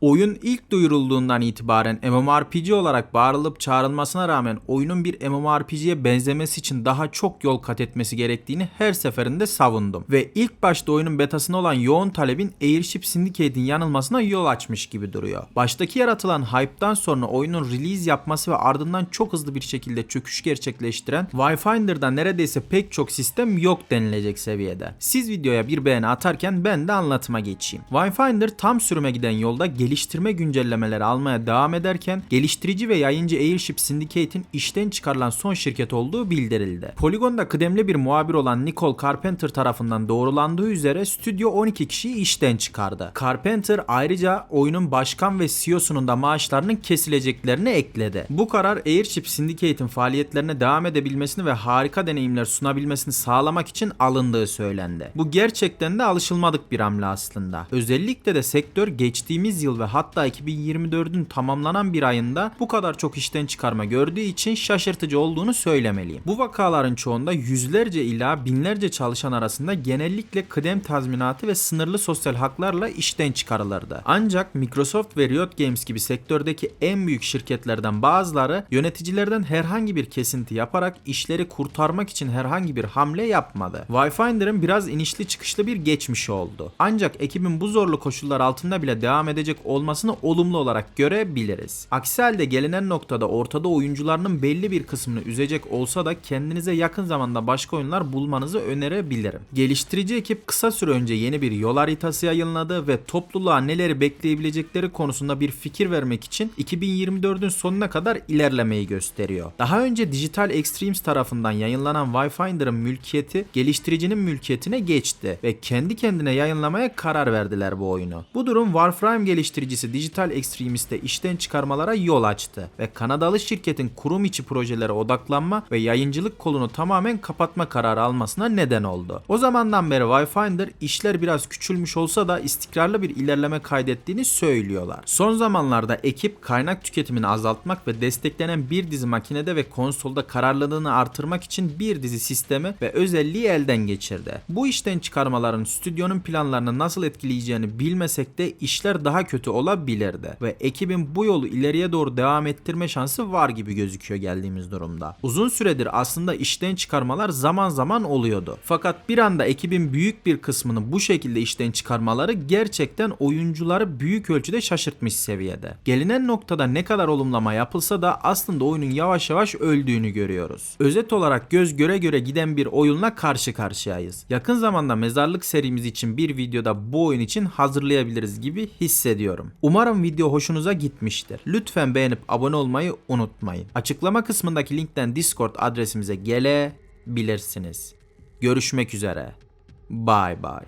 Oyun ilk duyurulduğundan itibaren MMORPG olarak bağırılıp çağrılmasına rağmen oyunun bir MMORPG'ye benzemesi için daha çok yol kat etmesi gerektiğini her seferinde savundum. Ve ilk başta oyunun betasına olan yoğun talebin Airship Syndicate'in yanılmasına yol açmış gibi duruyor. Baştaki yaratılan hype'dan sonra oyunun release yapması ve ardından çok hızlı bir şekilde çöküş gerçekleştiren Wayfinder'da neredeyse pek çok sistem yok denilecek seviyede. Siz videoya bir beğeni atarken ben de anlatıma geçeyim. Wayfinder tam sürüme giden yolda geliştirme güncellemeleri almaya devam ederken geliştirici ve yayıncı Airship Syndicate'in işten çıkarılan son şirket olduğu bildirildi. Polygon'da kıdemli bir muhabir olan Nicole Carpenter tarafından doğrulandığı üzere stüdyo 12 kişiyi işten çıkardı. Carpenter ayrıca oyunun başkan ve CEO'sunun da maaşlarının kesileceklerini ekledi. Bu karar Airship Syndicate'in faaliyetlerine devam edebilmesini ve harika deneyimler sunabilmesini sağlamak için alındığı söylendi. Bu gerçekten de alışılmadık bir hamle aslında. Özellikle de sektör geçtiğimiz yıl ve hatta 2024'ün tamamlanan bir ayında bu kadar çok işten çıkarma gördüğü için şaşırtıcı olduğunu söylemeliyim. Bu vakaların çoğunda yüzlerce ila binlerce çalışan arasında genellikle kıdem tazminatı ve sınırlı sosyal haklarla işten çıkarılırdı. Ancak Microsoft ve Riot Games gibi sektördeki en büyük şirketlerden bazıları yöneticilerden herhangi bir kesinti yaparak işleri kurtarmak için herhangi bir hamle yapmadı. Wayfinder'ın biraz inişli çıkışlı bir geçmişi oldu. Ancak ekibin bu zorlu koşullar altında bile devam edecek olmasını olumlu olarak görebiliriz. Aksi halde gelinen noktada ortada oyuncularının belli bir kısmını üzecek olsa da kendinize yakın zamanda başka oyunlar bulmanızı önerebilirim. Geliştirici ekip kısa süre önce yeni bir yol haritası yayınladı ve topluluğa neleri bekleyebilecekleri konusunda bir fikir vermek için 2024'ün sonuna kadar ilerlemeyi gösteriyor. Daha önce Digital Extremes tarafından yayınlanan Wayfinder'ın mülkiyeti geliştiricinin mülkiyetine geçti ve kendi kendine yayınlamaya karar verdiler bu oyunu. Bu durum Warframe geliştiricisi Digital Extremes'te işten çıkarmalara yol açtı ve Kanadalı şirketin kurum içi projelere odaklanma ve yayıncılık kolunu tamamen kapatma kararı almasına neden oldu. O zamandan beri Wayfinder işler biraz küçülmüş olsa da istikrarlı bir ilerleme kaydettiğini söylüyorlar. Son zamanlarda ekip kaynak tüketimini azaltmak ve desteklenen bir dizi makinede ve konsolda kararlılığını artırmak için bir dizi sistemi ve özelliği elden geçirdi. Bu işten çıkarmaların stüdyonun planlarını nasıl etkileyeceğini bilmesek de işler daha kötü olabilirdi ve ekibin bu yolu ileriye doğru devam ettirme şansı var gibi gözüküyor geldiğimiz durumda. Uzun süredir aslında işten çıkarmalar zaman zaman oluyordu. Fakat bir anda ekibin büyük bir kısmını bu şekilde işten çıkarmaları gerçekten oyuncuları büyük ölçüde şaşırtmış seviyede. Gelinen noktada ne kadar olumlama yapılsa da aslında oyunun yavaş yavaş öldüğünü görüyoruz. Özet olarak göz göre göre giden bir oyunla karşı karşıyayız. Yakın zamanda mezarlık serimiz için bir videoda bu oyun için hazırlayabiliriz gibi hissediyorum. Umarım video hoşunuza gitmiştir. Lütfen beğenip abone olmayı unutmayın. Açıklama kısmındaki linkten Discord adresimize gelebilirsiniz. Görüşmek üzere. Bye bye.